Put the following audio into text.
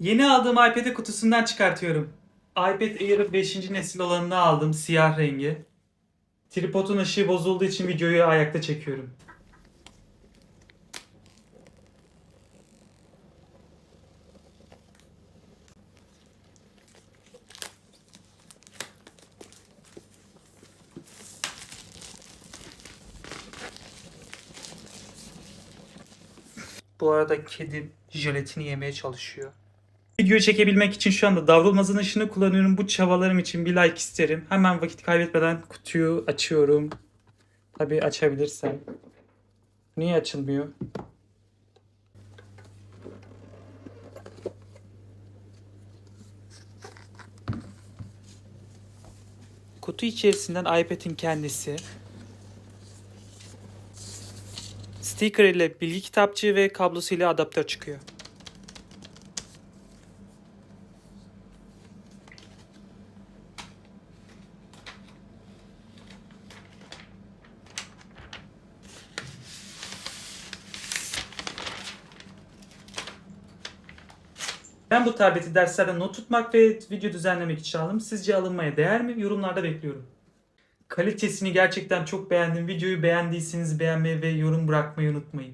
Yeni aldığım iPad'i kutusundan çıkartıyorum. iPad Air 5. nesil olanını aldım. Siyah rengi. Tripodun ışığı bozulduğu için videoyu ayakta çekiyorum. Bu arada kedim jelatini yemeye çalışıyor. Videoyu çekebilmek için şu anda Davrulmaz'ın ışını kullanıyorum. Bu çabalarım için bir like isterim. Hemen vakit kaybetmeden kutuyu açıyorum. Tabii açabilirsem. Niye açılmıyor? Kutu içerisinden iPad'in kendisi. Sticker ile bilgi kitapçığı ve kablosuyla adaptör çıkıyor. Ben bu tableti derslerde not tutmak ve video düzenlemek için aldım. Sizce alınmaya değer mi? Yorumlarda bekliyorum. Kalitesini gerçekten çok beğendim. Videoyu beğendiyseniz beğenmeyi ve yorum bırakmayı unutmayın.